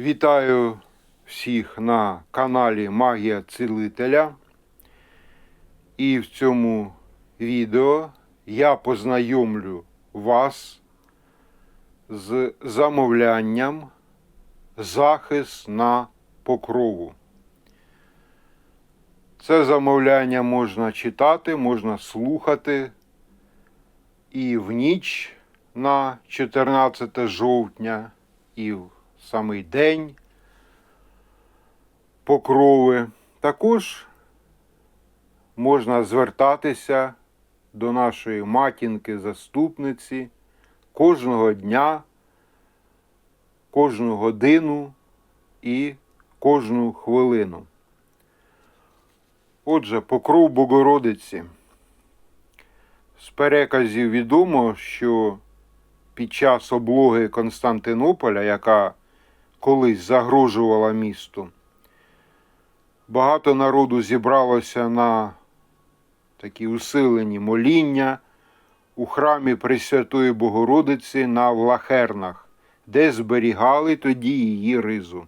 Вітаю всіх на каналі Магія Цілителя. І в цьому відео я познайомлю вас з замовлянням захист на покрову. Це замовляння можна читати, можна слухати і в ніч на 14 жовтня, і в самий день покрови. Також можна звертатися до нашої матінки-заступниці кожного дня, кожну годину і кожну хвилину. Отже, покров Богородиці. З переказів відомо, що під час облоги Константинополя, яка колись загрожувала місту, багато народу зібралося на такі усилені моління у храмі Пресвятої Богородиці на Влахернах, де зберігали тоді її ризу.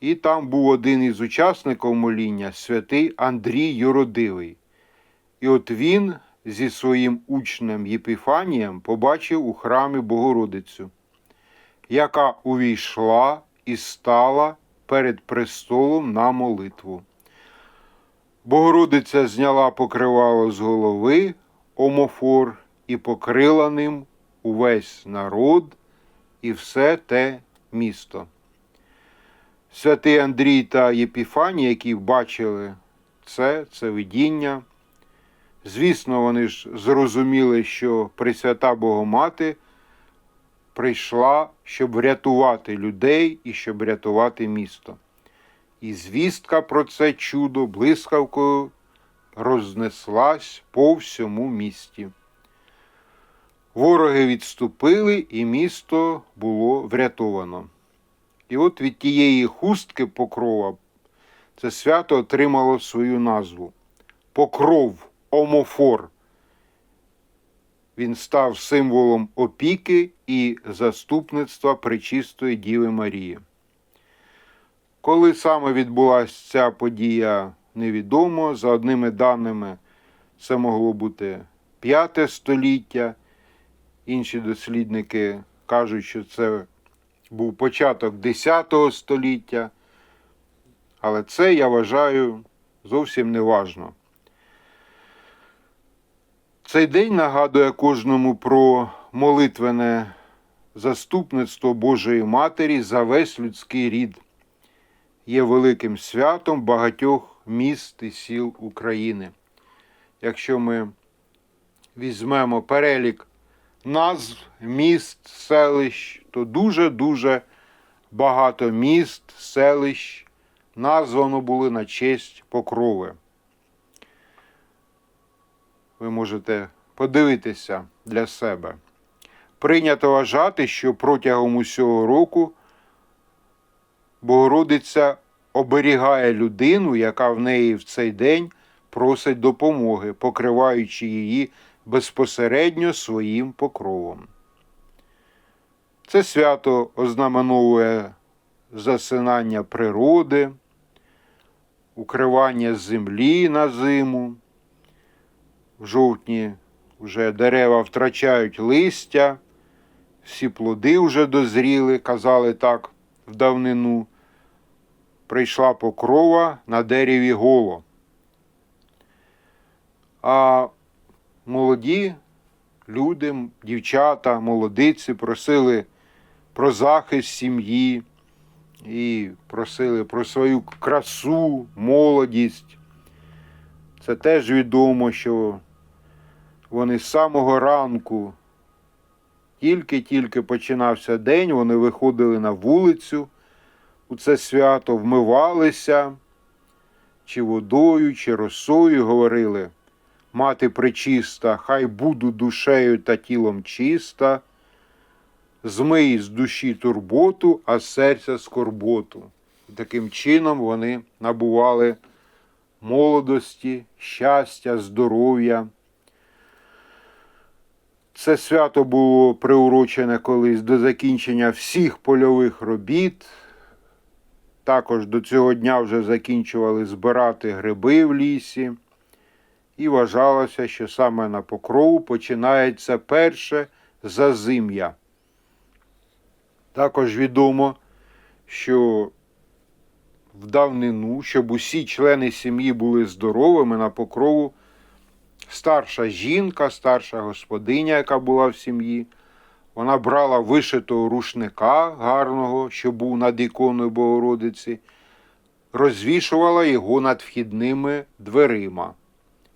І там був один із учасників моління, святий Андрій Юродивий. І от він зі своїм учнем Єпіфанієм побачив у храмі Богородицю, яка увійшла і стала перед престолом на молитву. Богородиця зняла покривало з голови омофор і покрила ним увесь народ і все те місто. Святий Андрій та Єпіфаній, які бачили це, це видіння. Звісно, вони ж зрозуміли, що Пресвята Богомати прийшла, щоб врятувати людей і щоб врятувати місто. І звістка про це чудо блискавкою рознеслась по всьому місті. Вороги відступили, і місто було врятовано. І от від тієї хустки покрова це свято отримало свою назву. Покров омофор. Він став символом опіки і заступництва Пречистої Діви Марії. Коли саме відбулася ця подія, невідомо. За одними даними, це могло бути п'яте століття. Інші дослідники кажуть, що це був початок X століття. Але це я вважаю зовсім не важно. Цей день нагадує кожному про молитвене заступництво Божої Матері за весь людський рід. Є великим святом багатьох міст і сіл України. Якщо ми візьмемо перелік назв міст, селищ, то дуже-дуже багато міст, селищ названо були на честь покрови. Ви можете подивитися для себе. Прийнято вважати, що протягом усього року Богородиця оберігає людину, яка в неї в цей день просить допомоги, покриваючи її безпосередньо своїм покровом. Це свято ознаменовує засинання природи, укривання землі на зиму. Жовтні вже дерева втрачають листя, всі плоди вже дозріли, казали так в давнину. Прийшла покрова на дереві голо. А молоді люди, дівчата, молодиці просили про захист сім'ї і просили про свою красу, молодість. Це теж відомо, що вони з самого ранку, тільки-тільки починався день, вони виходили на вулицю у це свято, вмивалися чи водою, чи росою, говорили. Мати причиста, хай буду душею та тілом чиста, змий з душі турботу, а серця скорботу. І Таким чином вони набували молодості, щастя, здоров'я. Це свято було приурочене колись до закінчення всіх польових робіт. Також до цього дня вже закінчували збирати гриби в лісі. І вважалося, що саме на покрову починається перше зазим'я. Також відомо, що в давнину, щоб усі члени сім'ї були здоровими на покрову, старша жінка, старша господиня, яка була в сім'ї, вона брала вишитого рушника гарного, що був над іконою Богородиці, розвішувала його над вхідними дверима,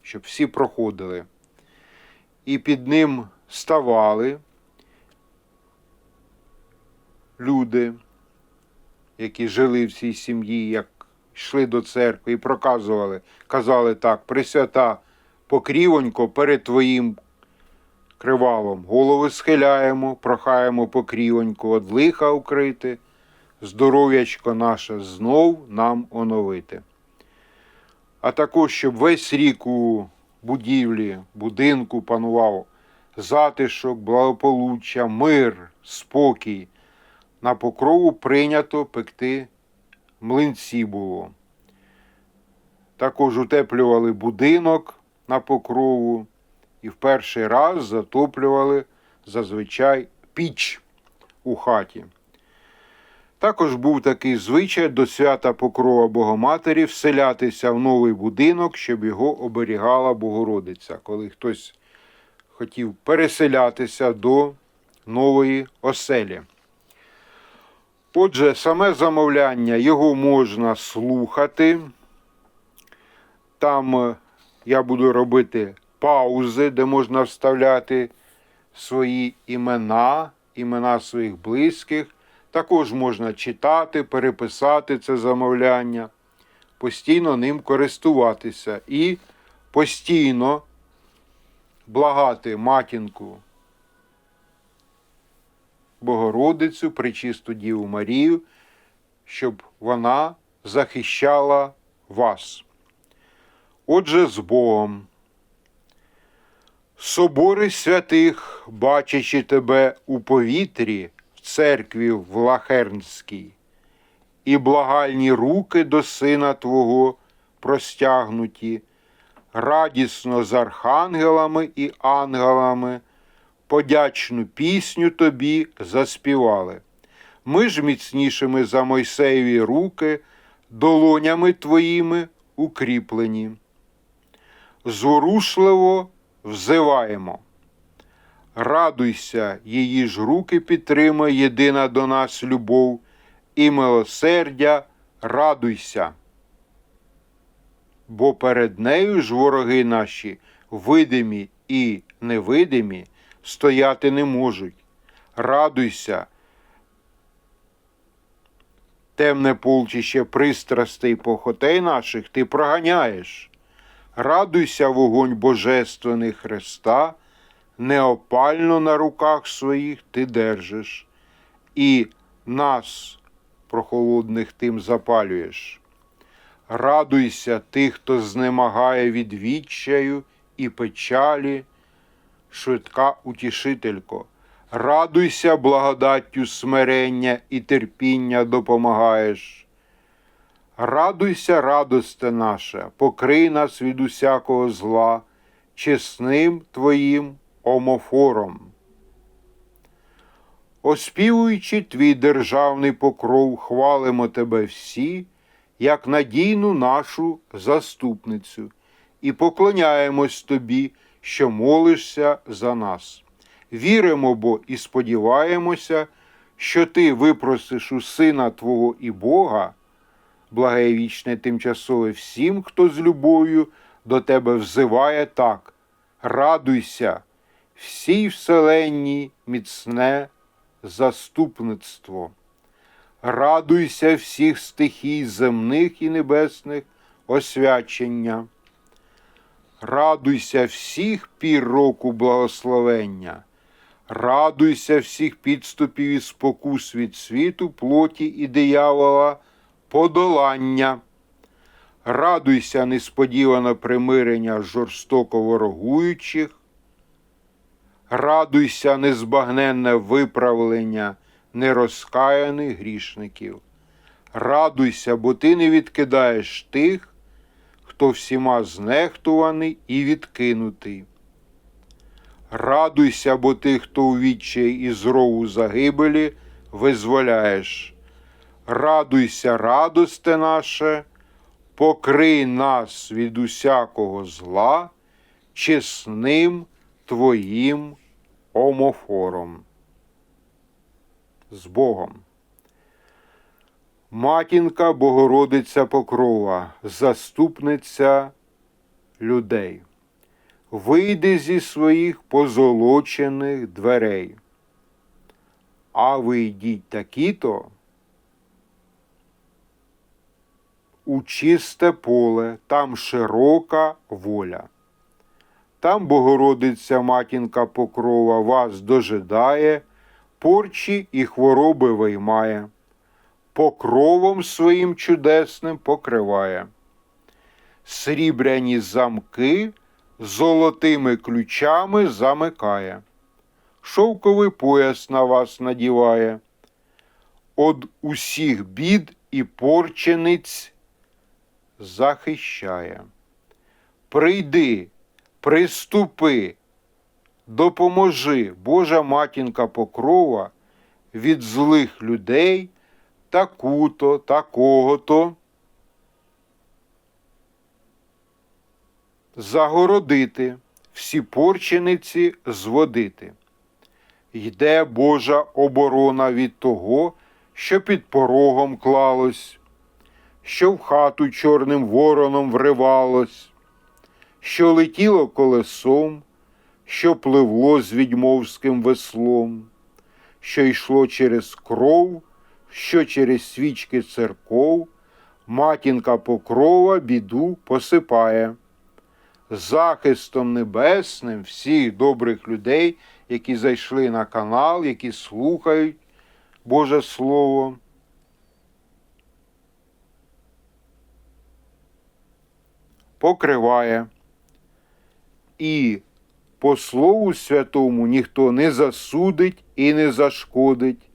щоб всі проходили. І під ним ставали люди, які жили в цій сім'ї, як йшли до церкви і проказували, казали так, Пресвята, покрівонько перед твоїм кривалом, голови схиляємо, прохаємо покрівонько од лиха укрити, здоров'ячко наше знов нам оновити. А також, щоб весь рік у будівлі, будинку панував затишок, благополуччя, мир, спокій. На покрову прийнято пекти млинці було. Також утеплювали будинок на покрову і в перший раз затоплювали зазвичай піч у хаті. Також був такий звичай до свята Покрова Богоматері вселятися в новий будинок, щоб його оберігала Богородиця, коли хтось хотів переселятися до нової оселі. Отже, саме замовляння його можна слухати. Там я буду робити паузи, де можна вставляти свої імена, імена своїх близьких. Також можна читати, переписати це замовляння, постійно ним користуватися і постійно благати матінку Богородицю, Пречисту Діву Марію, щоб вона захищала вас. Отже, з Богом. Собори святих, бачачи тебе у повітрі в церкві в Лахернській, і благальні руки до сина Твого простягнуті, радісно з архангелами і ангелами подячну пісню тобі заспівали. Ми ж міцнішими за Мойсеєві руки, долонями твоїми укріплені. Зворушливо взиваємо. Радуйся, її ж руки підтримує єдина до нас любов і милосердя, радуйся. Бо перед нею ж вороги наші, видимі і невидимі, стояти не можуть. Радуйся, темне полчище пристрастей похотей наших ти проганяєш. Радуйся, вогонь Божественний Христа, неопально на руках своїх ти держиш, і нас, прохолодних, тим запалюєш. Радуйся тих, хто знемагає від відчаю і печалі, швидка утішителько. Радуйся благодаттю смирення і терпіння допомагаєш. Радуйся, радосте наша, покрий нас від усякого зла, чесним Твоїм омофором. Оспівуючи твій державний покров, хвалимо тебе всі, як надійну нашу заступницю, і поклоняємось тобі, що молишся за нас. Віримо бо і сподіваємося, що ти випросиш у Сина Твого і Бога благе вічне тимчасове всім, хто з любов'ю до тебе взиває так. Радуйся, всій вселенній міцне заступництво. Радуйся всіх стихій земних і небесних освячення. Радуйся всіх пір року благословення. Радуйся всіх підступів і спокус від світу, плоті і диявола подолання. Радуйся несподівано примирення жорстоко ворогуючих. Радуйся, незбагненне виправлення нерозкаяних грішників. Радуйся, бо ти не відкидаєш тих, хто всіма знехтуваний і відкинутий. Радуйся, бо ти, хто у відчаї і зрову загибелі, визволяєш. Радуйся, радосте наше, покрий нас від усякого зла, чесним Твоїм омофором. З Богом. Матінка Богородиця Покрова, заступниця людей. Вийди зі своїх позолочених дверей. А ви йдіть такі-то у чисте поле, там широка воля. Там Богородиця матінка Покрова вас дожидає, порчі і хвороби виймає, покровом своїм чудесним покриває. Срібряні замки золотими ключами замикає, шовковий пояс на вас надіває, Од усіх бід і порчениць захищає. Прийди, приступи, допоможи, Божа матінка покрова від злих людей таку-то, такого-то. Загородити, всі порчениці зводити. Йде Божа оборона від того, що під порогом клалось, що в хату чорним вороном вривалось, що летіло колесом, що пливло з відьмовським веслом, що йшло через кров, що через свічки церков, матінка покрова біду посипає. Захистом небесним всіх добрих людей, які зайшли на канал, які слухають Боже Слово. Покриває. І по Слову Святому ніхто не засудить і не зашкодить,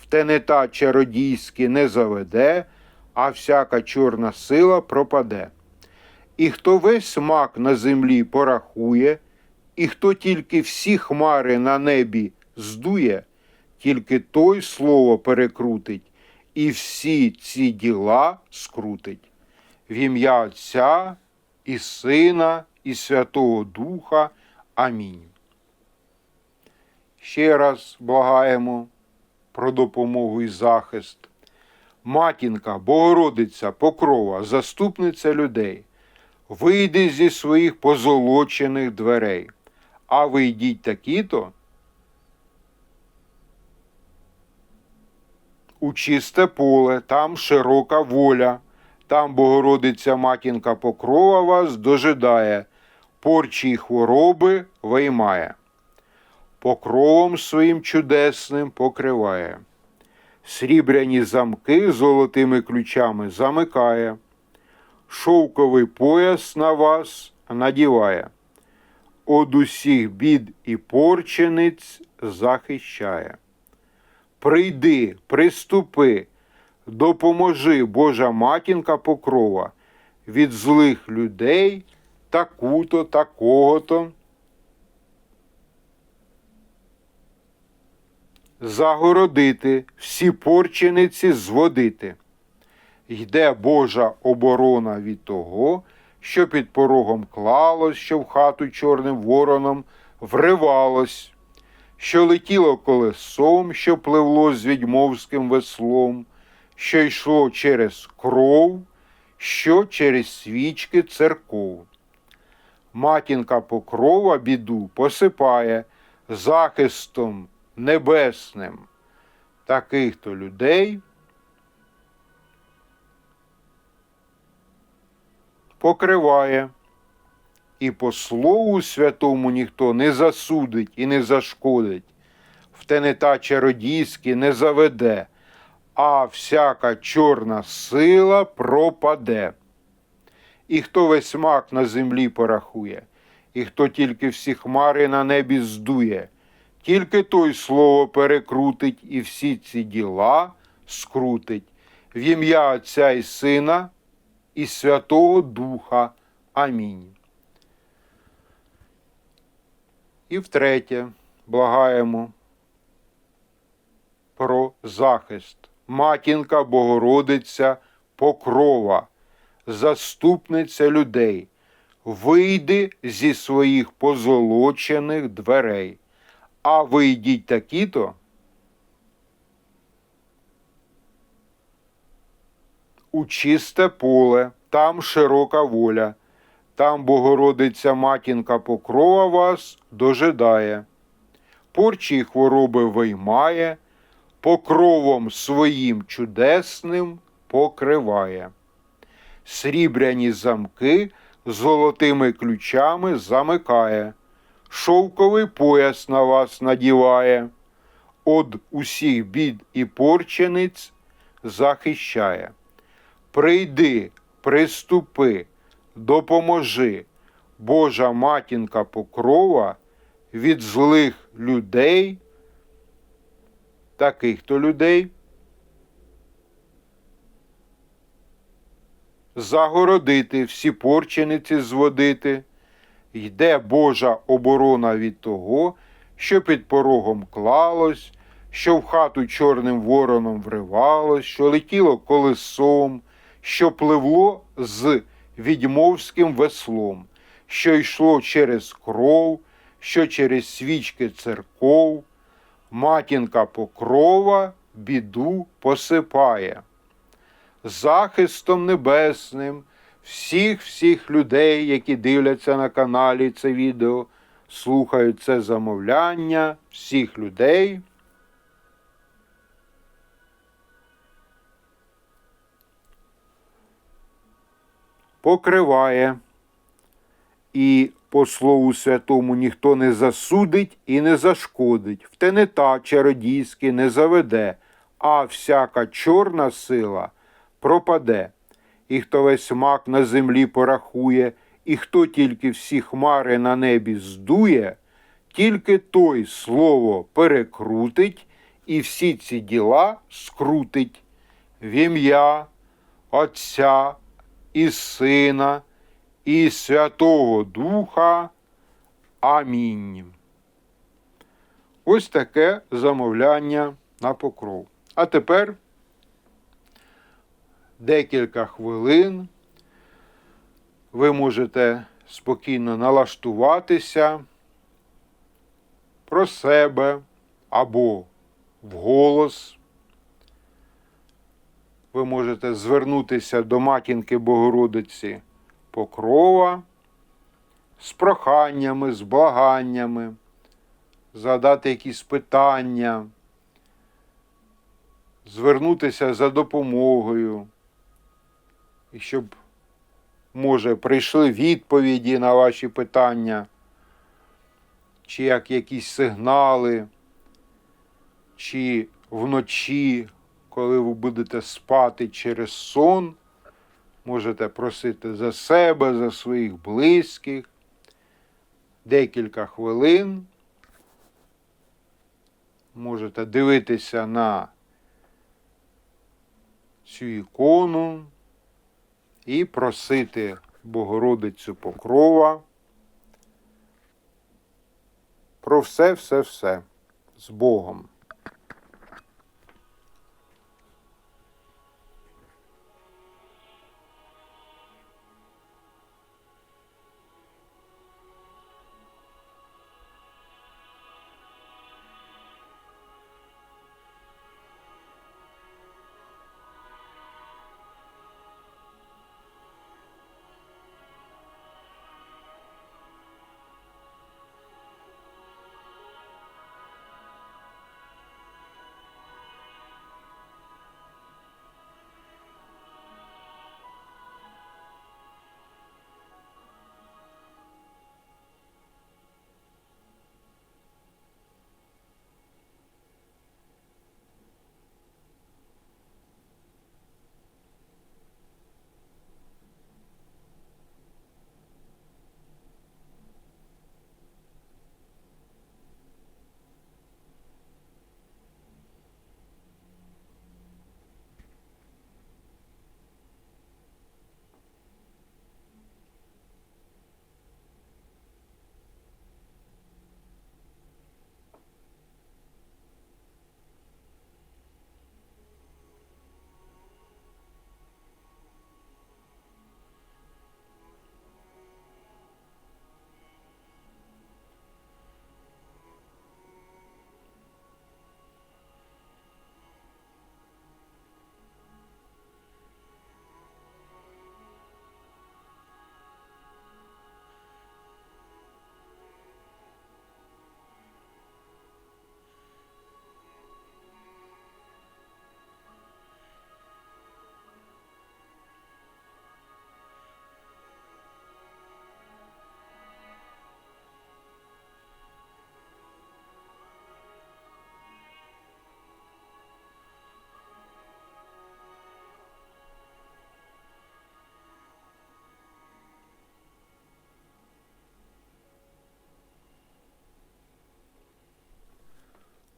в тенета чародійське не заведе, а всяка чорна сила пропаде. І хто весь мак на землі порахує, і хто тільки всі хмари на небі здує, тільки той слово перекрутить, і всі ці діла скрутить. В ім'я Отця і Сина, і Святого Духа. Амінь. Ще раз благаємо про допомогу і захист. Матінка, Богородиця, Покрова, заступниця людей. Вийди зі своїх позолочених дверей, а ви йдіть такі-то у чисте поле, там широка воля, там Богородиця матінка покрова вас дожидає, порчі й хвороби виймає, покровом своїм чудесним покриває, срібряні замки золотими ключами замикає шовковий пояс на вас надіває, од усіх бід і порчениць захищає. Прийди, приступи, допоможи Божа матінка покрова від злих людей таку-то, такого-то. Загородити, всі порчениці зводити йде Божа оборона від того, що під порогом клалось, що в хату чорним вороном вривалось, що летіло колесом, що пливло з відьмовським веслом, що йшло через кров, що через свічки церков. Матінка покрова біду посипає захистом небесним таких то людей. покриває, і по Слову Святому ніхто не засудить і не зашкодить, в тенета чародійське не заведе, а всяка чорна сила пропаде. І хто весь мак на землі порахує, і хто тільки всі хмари на небі здує, тільки той слово перекрутить і всі ці діла скрутить в ім'я Отця і Сина і Святого Духа. Амінь. І втретє, благаємо про захист. Матінка Богородиця Покрова, заступниця людей, вийди зі своїх позолочених дверей, а вийдіть такі-то. У чисте поле, там широка воля, там Богородиця матінка покрова вас дожидає, порчі й хвороби виймає, покровом своїм чудесним покриває. Срібряні замки золотими ключами замикає, шовковий пояс на вас надіває, од усіх бід і порчениць захищає. Прийди, приступи, допоможи, Божа матінка покрова від злих людей, таких то людей, загородити, всі порчениці зводити, йде Божа оборона від того, що під порогом клалось, що в хату чорним вороном вривалось, що летіло колесом, що пливло з відьмовським веслом, що йшло через кров, що через свічки церков, матінка покрова біду посипає. Захистом небесним всіх всіх людей, які дивляться на каналі це відео, слухають це замовляння, всіх людей. покриває, і по слову святому ніхто не засудить і не зашкодить, в тенета чародійське не заведе, а всяка чорна сила пропаде. І хто весь мак на землі порахує, і хто тільки всі хмари на небі здує, тільки той слово перекрутить і всі ці діла скрутить в ім'я Отця і Сина, і Святого Духа. Амінь. Ось таке замовляння на покров. А тепер декілька хвилин ви можете спокійно налаштуватися про себе або вголос ви можете звернутися до матінки Богородиці Покрова з проханнями, з благаннями, задати якісь питання, звернутися за допомогою, і щоб, може, прийшли відповіді на ваші питання, чи як якісь сигнали, чи вночі коли ви будете спати через сон, можете просити за себе, за своїх близьких декілька хвилин. Можете дивитися на цю ікону і просити Богородицю Покрова про все-все-все з Богом.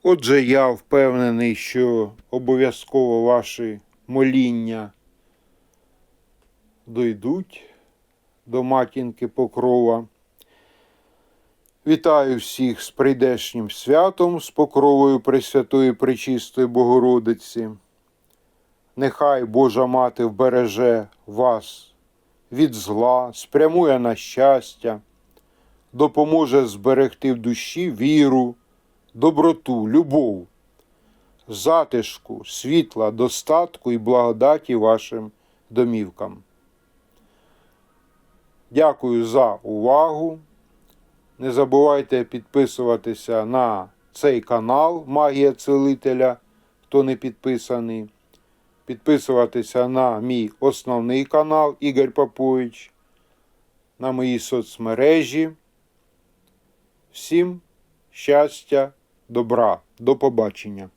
Отже, я впевнений, що обов'язково ваші моління дойдуть до матінки Покрова. Вітаю всіх з прийдешнім святом, з покровою Пресвятої Пречистої Богородиці. Нехай Божа Мати вбереже вас від зла, спрямує на щастя, допоможе зберегти в душі віру, доброту, любов, затишку, світла, достатку і благодаті вашим домівкам. Дякую за увагу. Не забувайте підписуватися на цей канал Магія Целителя, хто не підписаний. Підписуватися на мій основний канал Ігор Попович, на мої соцмережі. Всім щастя, добра, до побачення.